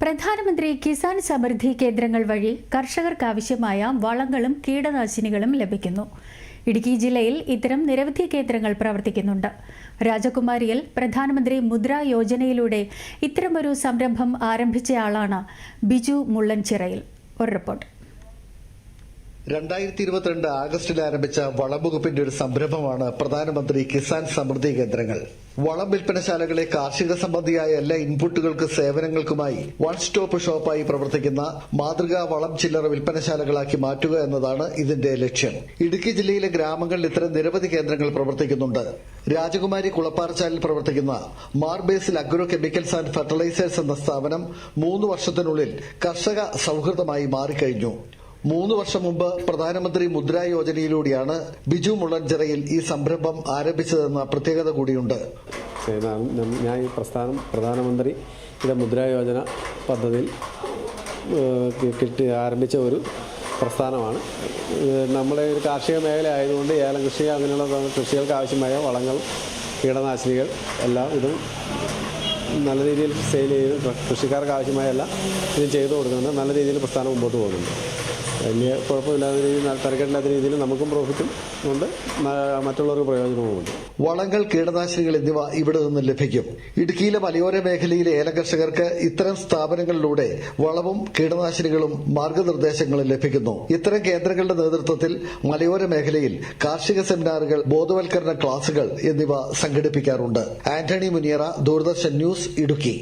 പ്രധാനമന്ത്രി കിസാൻ സമൃദ്ധി കേന്ദ്രങ്ങൾ വഴി കർഷകർക്ക് ആവശ്യമായ വളങ്ങളും കീടനാശിനികളും ലഭിക്കുന്നു. ഇടുക്കി ജില്ലയിൽ ഇത്തരം നിരവധി കേന്ദ്രങ്ങൾ പ്രവർത്തിക്കുന്നുണ്ട്. രാജകുമാരിയിൽ പ്രധാനമന്ത്രി മുദ്ര യോജനയിലൂടെ ഇത്തരമൊരു സംരംഭം ആരംഭിച്ചയാളാണ് ബിജു മുള്ളൻചിറയിൽ. ഒരു റിപ്പോർട്ട്. രണ്ടായിരത്തി ഇരുപത്തിരണ്ട് ആഗസ്റ്റിൽ ആരംഭിച്ച വളം വകുപ്പിന്റെ ഒരു സംരംഭമാണ് പ്രധാനമന്ത്രി കിസാൻ സമൃദ്ധി കേന്ദ്രങ്ങൾ. വളം വിൽപ്പനശാലകളെ കാർഷിക സംബന്ധിയായ എല്ലാ ഇൻപുട്ടുകൾക്ക് സേവനങ്ങൾക്കുമായി വൺ സ്റ്റോപ്പ് ഷോപ്പായി പ്രവർത്തിക്കുന്ന മാതൃകാ വളം ചില്ലറ വിൽപ്പനശാലകളാക്കി മാറ്റുക എന്നതാണ് ഇതിന്റെ ലക്ഷ്യം. ഇടുക്കി ജില്ലയിലെ ഗ്രാമങ്ങളിൽ ഇത്തരം നിരവധി കേന്ദ്രങ്ങൾ പ്രവർത്തിക്കുന്നുണ്ട്. രാജകുമാരി കുളപ്പാറച്ചാലിൽ പ്രവർത്തിക്കുന്ന Mar Basil agro chemicals and fertilisers എന്ന സ്ഥാപനം മൂന്ന് വർഷത്തിനുള്ളിൽ കർഷക സൌഹൃദമായി മാറിക്കഴിഞ്ഞു. മൂന്ന് വർഷം മുമ്പ് പ്രധാനമന്ത്രി മുദ്രാ യോജനയിലൂടെയാണ് ബിജു മുളഞ്ചിറയിൽ ഈ സംരംഭം ആരംഭിച്ചതെന്ന പ്രത്യേകത കൂടിയുണ്ട്. ഞാൻ ഈ പ്രസ്ഥാനം പ്രധാനമന്ത്രി ഇത് മുദ്രാ യോജന പദ്ധതിയിൽ കിട്ടി ആരംഭിച്ച ഒരു പ്രസ്ഥാനമാണ്. നമ്മുടെ ഒരു കാർഷിക മേഖല ആയതുകൊണ്ട് ഏലം കൃഷി അങ്ങനെയുള്ള കൃഷികൾക്ക് ആവശ്യമായ വളങ്ങൾ കീടനാശിനികൾ എല്ലാം ഇതും നല്ല രീതിയിൽ സെയിൽ ചെയ്ത് കൃഷിക്കാർക്ക് ആവശ്യമായ എല്ലാം ഇതും ചെയ്തു കൊടുക്കുന്നുണ്ട്. നല്ല രീതിയിൽ പ്രസ്ഥാനം മുമ്പോട്ട് പോകുന്നുണ്ട്. വലിയ കുഴപ്പമില്ലാത്ത രീതിയിൽ തിരക്കേണ്ടാത്ത രീതിയിൽ നമുക്കും പ്രോഫിറ്റും ഉണ്ട്. മറ്റുള്ളവർക്ക് പ്രയോജനവും ഉണ്ട്. വളങ്ങൾ കീടനാശിനികൾ എന്നിവ ഇവിടെ നിന്ന് ലഭിക്കും. ഇടുക്കിയിലെ മലയോര മേഖലയിലെ ഏല കർഷകർക്ക് ഇത്തരം സ്ഥാപനങ്ങളിലൂടെ വളവും കീടനാശിനികളും മാർഗനിർദ്ദേശങ്ങളും ലഭിക്കുന്നു. ഇത്തരം കേന്ദ്രങ്ങളുടെ നേതൃത്വത്തിൽ മലയോര മേഖലയിൽ കാർഷിക സെമിനാറുകൾ ബോധവൽക്കരണ ക്ലാസുകൾ എന്നിവ സംഘടിപ്പിക്കാറുണ്ട്. ആന്റണി മുനിയറ ദൂരദർശൻ ന്യൂസ് ഇടുക്കി.